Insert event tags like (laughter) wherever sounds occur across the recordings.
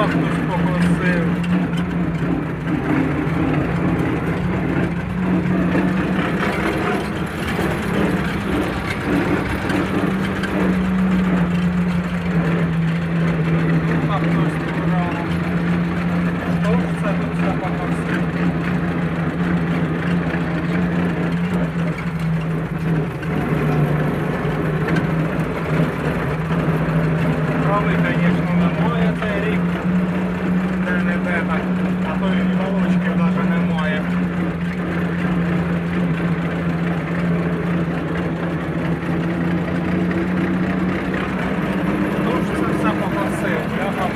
тут все покосив? Трави, звісно, немає цей рік. Так, а то і волочків навіть немає. Ну ж це все погасив, я там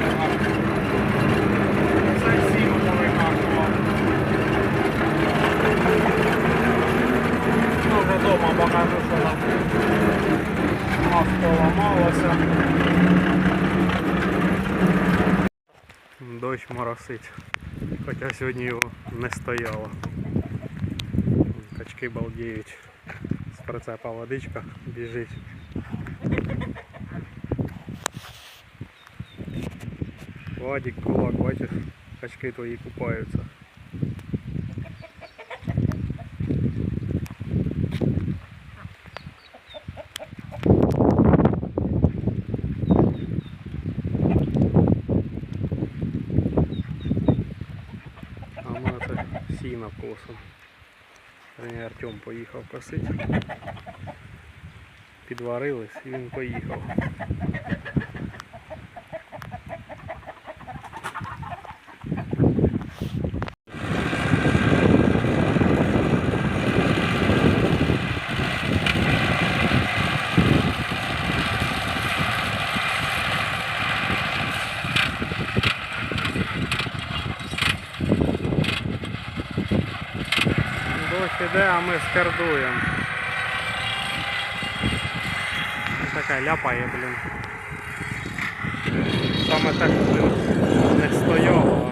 Це сіно повикачував. Ну, вже вдома покажу, що там авто ламалося. Дощ моросить, хоча сьогодні його не стояло. Качки балдіють. З прицепа водичка біжить. Вадик, кулак, бачиш, качки твої купаються. А в мене це сіна косом. Артем поїхав косити. Підварились і він поїхав. Іде, а ми скардуємо. Така ляпає, блін. Саме так, блін, не стояло.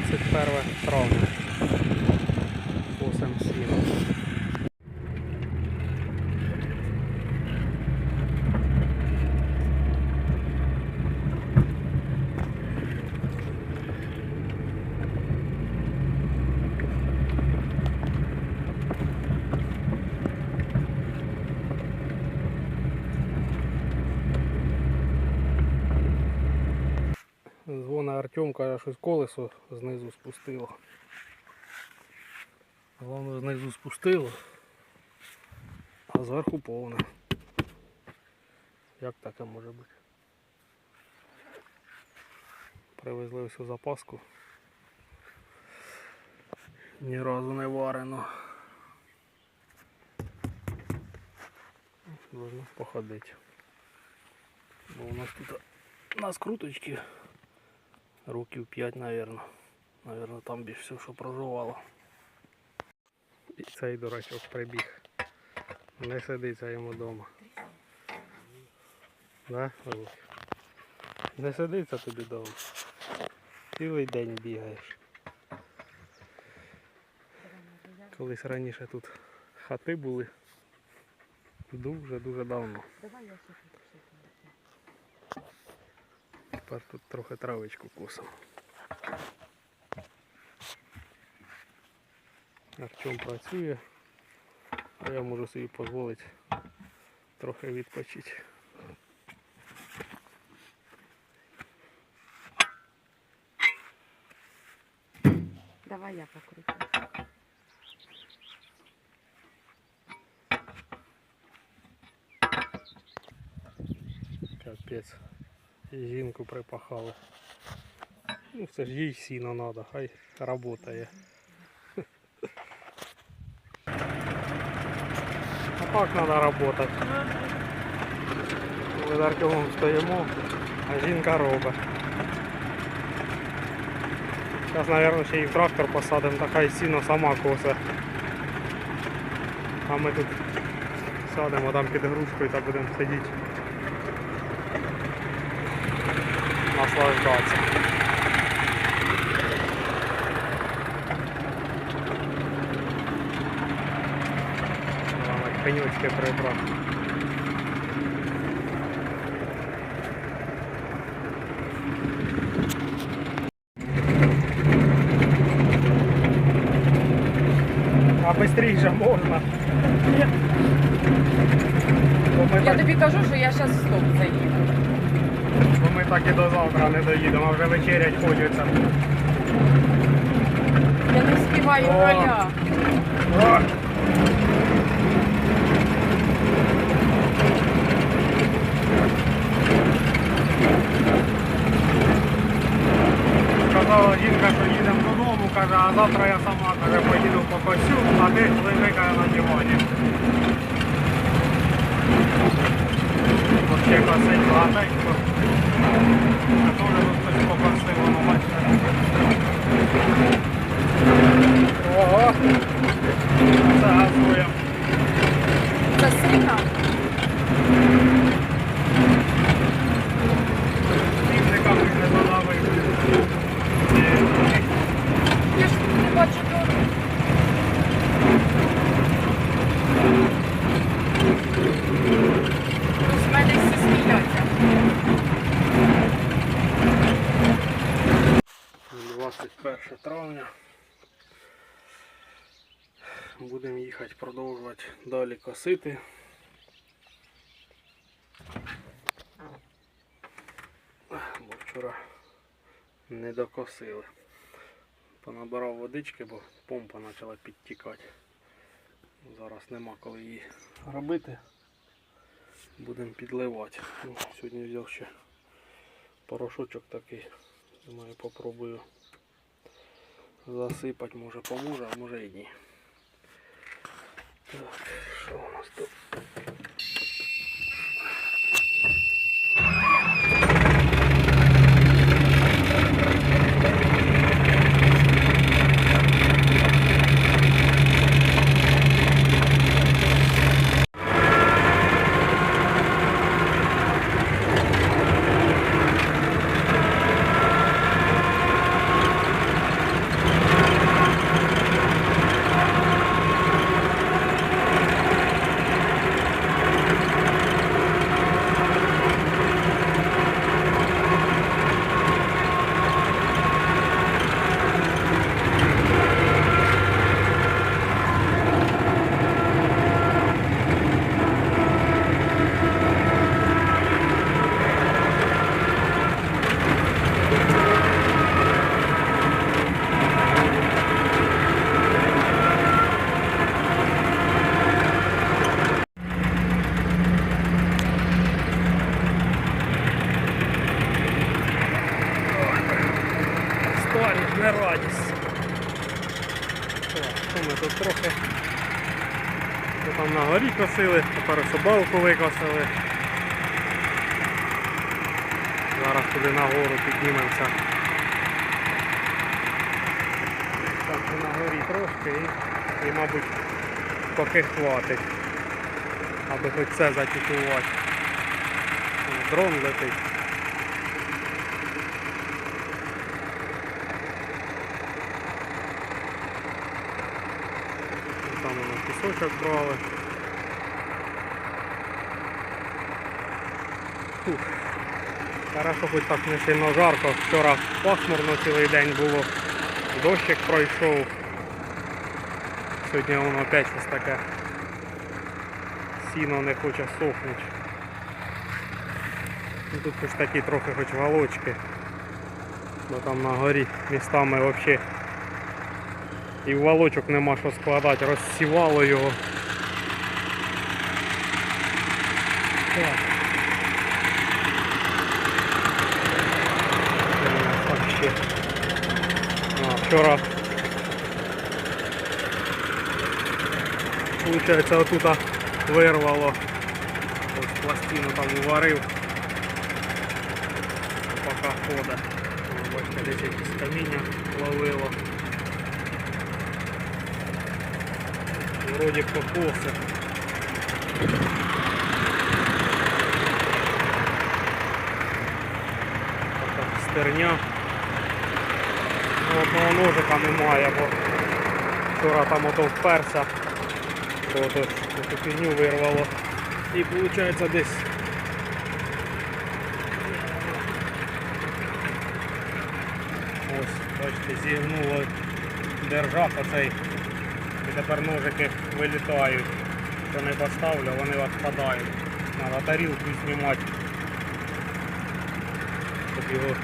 21 травня. 8 сіно. Дзвона Артем каже, щось колесо знизу спустило. Головне знизу спустило, а зверху повне. Як таке може бути? Привезли всю запаску. Ні разу не варено. Должно походити. Бо у нас тут на скруточки років 5, наверное. Наверное, там більше все, що проживало. І цей дурачок прибіг. Не сидиться йому вдома. Да? Не сидиться тобі вдома. Цілий день бігаєш. Колись раніше тут хати були. Дуже-дуже давно. Давай я Тепер тут трохи травичку косимо. Артем працює, а я можу собі дозволити трохи відпочити. Давай я покручу. Капець. Жінку припахали. Ну це ж їй сіно треба, хай працює. А так треба працювати. Ми з Артемом стоїмо, а жінка робить. Зараз, мабуть, ще і в трактор посадимо, така і сіно сама косе. А ми тут садимо там під грушкою та будемо сидіти. Наслаждатися. Главное, пенючки прибрати. А быстрее можна. Бо ми, Я так, тобі кажу, що я зараз в стоп заїду. Бо ми так і до завтра не доїдемо, а вже вечерять хочеться. Я не встигаю О. роля. О! Сказала жінка, що їдемо додому, каже, а завтра я сама каже, поїду по косю, а ти лежи каже, на дивані. От ще косить багатенько. А то вже тут хтось покосив, воно бачите. Ого! Це газуємо. Це сильно? Півниками не задавив. Я ж не бачу дороги. З мене всі сміються. 21 травня. Будемо їхати продовжувати далі косити. Бо вчора не докосили. Понабирав водички, бо помпа почала підтікати. Зараз нема коли її робити. Будемо підливати. Ну, сьогодні взяв ще порошочок такий. Думаю, попробую засипати, може поможе, а може і ні. Так, що у нас тут? Старість, не радість. Так, ми тут трохи ми там на горі косили, тепер собалку викосили. Зараз туди нагору піднімемося. Так, на горі трошки і, і мабуть, поки хватить. Аби хоч це затікувати. Дрон летить. Там воно пісочок брали. Фух. Хорошо, хоч так не сильно жарко. Вчора пасмурно цілий день було. Дощик пройшов. Сьогодні воно опять щось таке. Сіно не хоче сохнути. Ну, Тут хоч такі трохи хоч галочки. Бо там на горі містами взагалі і волочок нема що складати, розсівало його. Так. Вчора. Получається, отут вирвало. Ось пластину там уварив. Пока. О, Бачите, десь якісь каміння ловило. Вроді покоси. Така стерня. Ну, одного ножика немає, бо вчора там ото вперся, то ото цю вирвало. І виходить десь. Ось, бачите, зігнуло держак оцей. І тепер ножики вилітають. Що не поставлю, вони відпадають. Треба тарілку знімати. Щоб його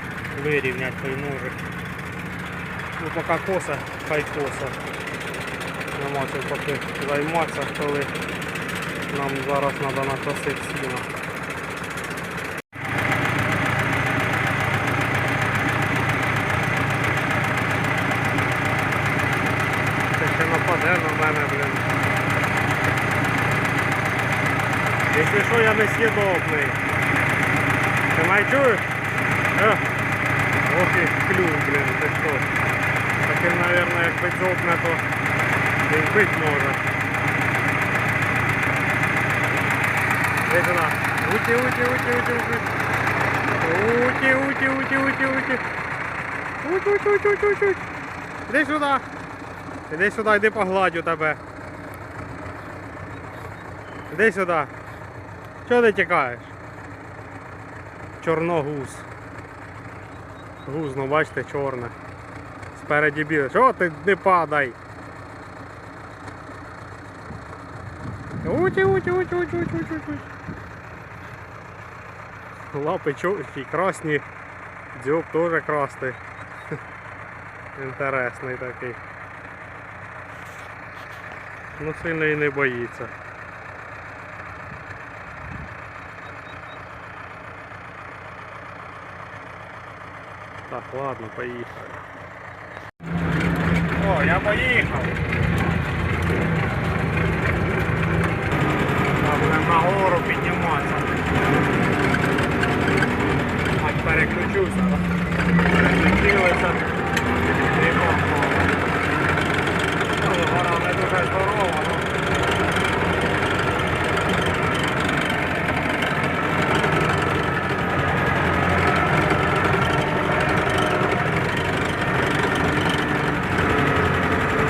вирівняти той ножик. Ну поки коса, хай коса. Нема чим поки займатися, коли нам зараз треба накосити сіно. Це ще нападе на мене, блін. Якщо що, я не съедобний. Ти мене чуєш? Е? Ох і клюв, блін, ти що? Таким, мабуть, як підзопне, то він бить може. Іди сюди. Уті, уті, уті, уті, уті. Уті, уті, уті, уті, уті. Уті, уті, уті, уті, уті. Іди сюди. Іди сюди, йди погладю тебе. Іди сюди. Чого ти тікаєш? Чорногуз. Гуз, ну бачите, чорне. Спереді біле. Чого ти не падай? Уті, уті, уті, уті, уті, уті, уті. Лапи чорті, красні. Дзьоб теж красний. (laughs) Інтересний такий. Ну сильно і не боїться. Так, ладно, поїхали. О, я поїхав. Так, будемо на гору підніматися. Аж переключуся. Переключилися. І попало. Ну, гора не дуже здорова, ну.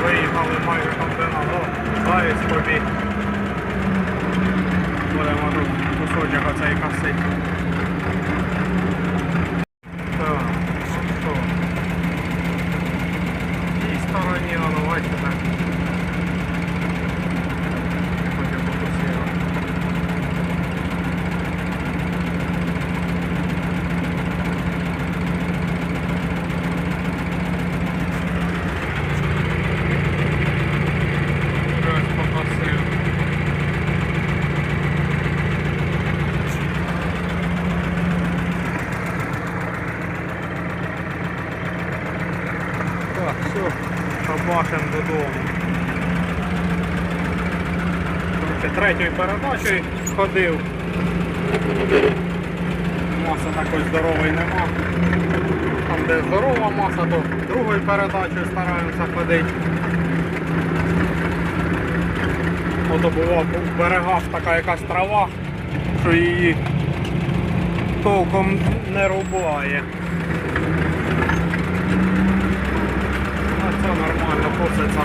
Виїхали майже там де на ну, завість побіг. Будемо тут кусочок оцей косить. Так, ну що? В тій стороні воно бачите. Хоче фокусувати. Раз покосив. Так, все, побачимо додому. Короче, третьою передачею сходив. Маса такої здорової нема. Там де здорова маса, то другою передачею стараємося ходити. Ото була в берегах така якась трава, що її толком не рубає. А це нормально коситься.